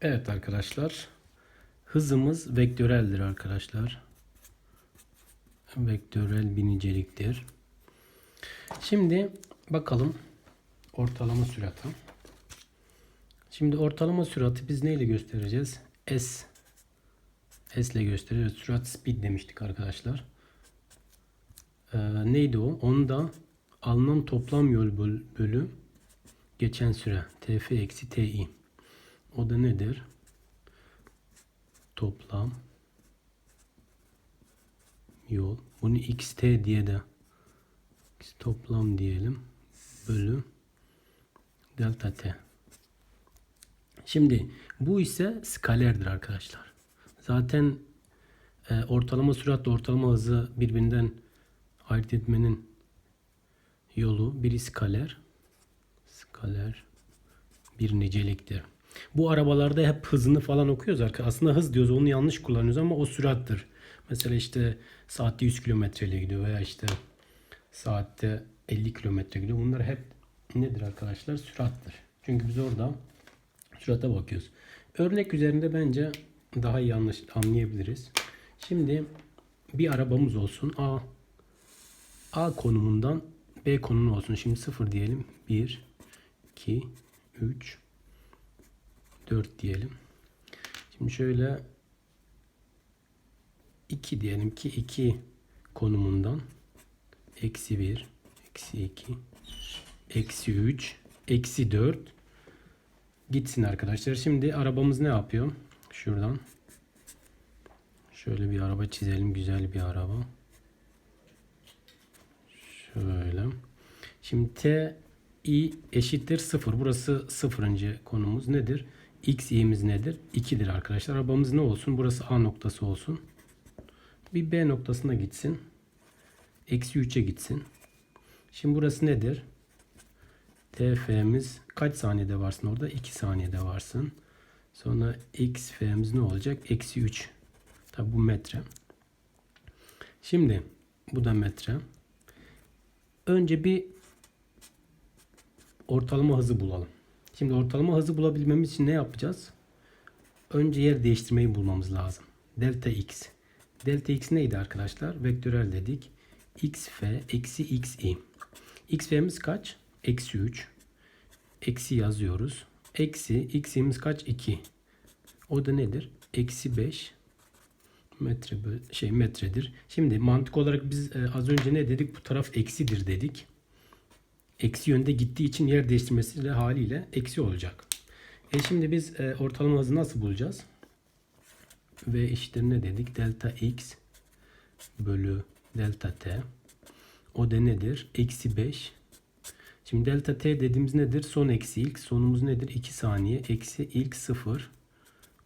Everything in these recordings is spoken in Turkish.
Evet arkadaşlar. Hızımız vektöreldir arkadaşlar. Vektörel bir niceliktir. Şimdi bakalım ortalama sürata. Şimdi ortalama süratı biz neyle göstereceğiz? S. S ile gösteriyoruz. Sürat speed demiştik arkadaşlar. Ee, neydi o? Onda alınan toplam yol böl- bölü geçen süre. TF eksi TI. O da nedir? Toplam yol. Bunu xt diye de toplam diyelim. Bölü delta t. Şimdi bu ise skalerdir arkadaşlar. Zaten e, ortalama süratle ortalama hızı birbirinden ayırt etmenin yolu biri skaler. Skaler bir niceliktir. Bu arabalarda hep hızını falan okuyoruz arkadaşlar. Aslında hız diyoruz onu yanlış kullanıyoruz ama o sürattır. Mesela işte saatte 100 kilometre ile gidiyor veya işte saatte 50 kilometre gidiyor. Bunlar hep nedir arkadaşlar? Sürattır. Çünkü biz orada sürate bakıyoruz. Örnek üzerinde bence daha iyi anlaş- anlayabiliriz. Şimdi bir arabamız olsun. A A konumundan B konumu olsun. Şimdi 0 diyelim. 1 2 3 4 diyelim. Şimdi şöyle 2 diyelim ki 2 konumundan eksi 1 eksi 2 eksi 3 eksi 4 gitsin arkadaşlar. Şimdi arabamız ne yapıyor? Şuradan şöyle bir araba çizelim. Güzel bir araba. Şöyle. Şimdi t i eşittir 0. Burası sıfırıncı konumuz nedir? X i'miz nedir? 2'dir arkadaşlar. Arabamız ne olsun? Burası A noktası olsun. Bir B noktasına gitsin. Eksi 3'e gitsin. Şimdi burası nedir? TF'miz kaç saniyede varsın orada? 2 saniyede varsın. Sonra XF'miz ne olacak? Eksi 3. Tabi bu metre. Şimdi bu da metre. Önce bir ortalama hızı bulalım. Şimdi ortalama hızı bulabilmemiz için ne yapacağız? Önce yer değiştirmeyi bulmamız lazım. Delta x. Delta x neydi arkadaşlar? Vektörel dedik. xf eksi xi. xf'miz kaç? Eksi 3. Eksi yazıyoruz. Eksi x'imiz kaç? 2. O da nedir? Eksi 5 metre şey metredir. Şimdi mantık olarak biz e, az önce ne dedik? Bu taraf eksidir dedik. Eksi yönde gittiği için yer değiştirmesiyle haliyle eksi olacak. E şimdi biz e, ortalama hızı nasıl bulacağız? V eşittir ne dedik? Delta x bölü delta t. O da nedir? Eksi 5. Şimdi delta t dediğimiz nedir? Son eksi ilk. Sonumuz nedir? 2 saniye. Eksi ilk 0.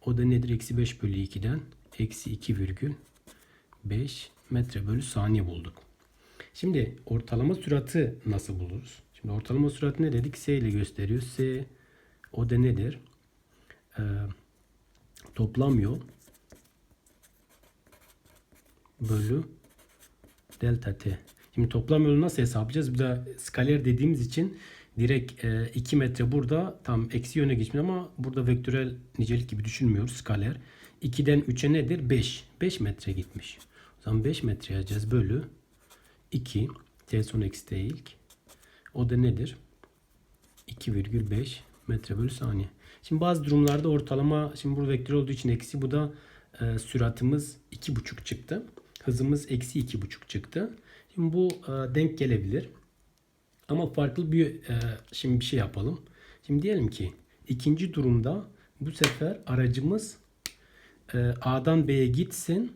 O da nedir? Eksi 5 bölü 2'den. Eksi 2,5 metre bölü saniye bulduk. Şimdi ortalama süratı nasıl buluruz? Şimdi ortalama süratı ne dedik? S ile gösteriyor. S o da nedir? Ee, toplam yol bölü delta t. Şimdi toplam yolu nasıl hesaplayacağız? Bir de skaler dediğimiz için direkt 2 metre burada tam eksi yöne geçmiş ama burada vektörel nicelik gibi düşünmüyoruz skaler. 2'den 3'e nedir? 5. 5 metre gitmiş. O zaman 5 metre yazacağız bölü 2 t son eksi t ilk. O da nedir? 2,5 metre bölü saniye. Şimdi bazı durumlarda ortalama şimdi bu vektör olduğu için eksi bu da e, süratimiz 2,5 çıktı. Hızımız eksi 2,5 çıktı. Şimdi bu e, denk gelebilir. Ama farklı bir e, şimdi bir şey yapalım. Şimdi diyelim ki ikinci durumda bu sefer aracımız e, A'dan B'ye gitsin.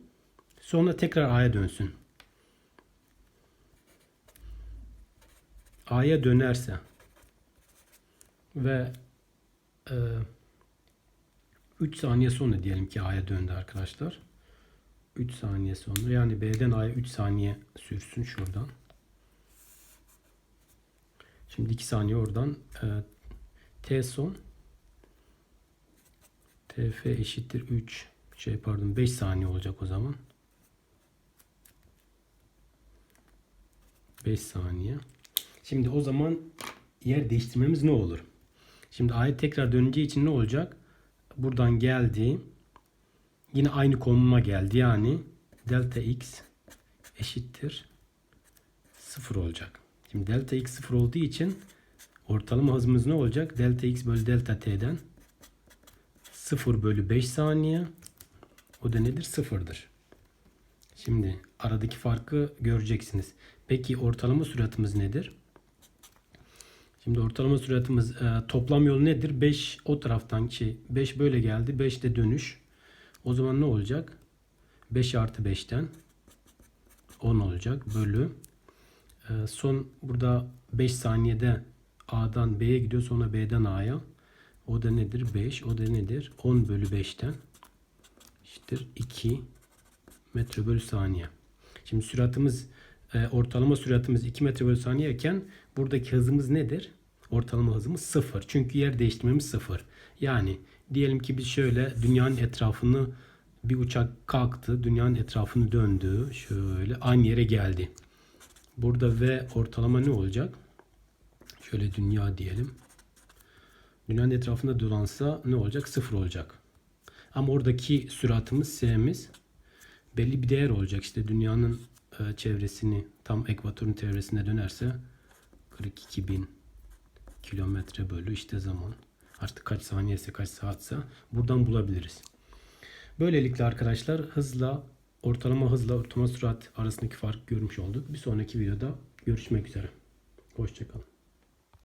Sonra tekrar A'ya dönsün. A'ya dönerse ve e, 3 saniye sonra diyelim ki A'ya döndü arkadaşlar. 3 saniye sonra yani B'den A'ya 3 saniye sürsün şuradan. Şimdi 2 saniye oradan e, T son TF eşittir 3 şey pardon 5 saniye olacak o zaman. 5 saniye. Şimdi o zaman yer değiştirmemiz ne olur? Şimdi A'ya tekrar döneceği için ne olacak? buradan geldi. Yine aynı konuma geldi. Yani delta x eşittir 0 olacak. Şimdi delta x 0 olduğu için ortalama hızımız ne olacak? Delta x bölü delta t'den 0 bölü 5 saniye. O da nedir? Sıfırdır. Şimdi aradaki farkı göreceksiniz. Peki ortalama süratimiz nedir? Şimdi ortalama süratimiz e, toplam yol nedir? 5 o taraftan şey 5 böyle geldi. 5 de dönüş. O zaman ne olacak? 5 artı 5'ten 10 olacak. Bölü. E, son burada 5 saniyede A'dan B'ye gidiyor. Sonra B'den A'ya. O da nedir? 5. O da nedir? 10 bölü 5'ten eşittir 2 metre bölü saniye. Şimdi süratimiz e, ortalama süratimiz 2 metre bölü saniye iken buradaki hızımız nedir? Ortalama hızımız 0. Çünkü yer değiştirmemiz 0. Yani diyelim ki biz şöyle dünyanın etrafını bir uçak kalktı, dünyanın etrafını döndü, şöyle aynı yere geldi. Burada V ortalama ne olacak? Şöyle dünya diyelim. Dünyanın etrafında dolansa ne olacak? 0 olacak. Ama oradaki süratimiz S'miz belli bir değer olacak. İşte dünyanın e, çevresini tam ekvatorun çevresine dönerse 42 bin kilometre bölü işte zaman. Artık kaç saniyese kaç saatse buradan bulabiliriz. Böylelikle arkadaşlar hızla ortalama hızla ortalama sürat arasındaki farkı görmüş olduk. Bir sonraki videoda görüşmek üzere. Hoşçakalın.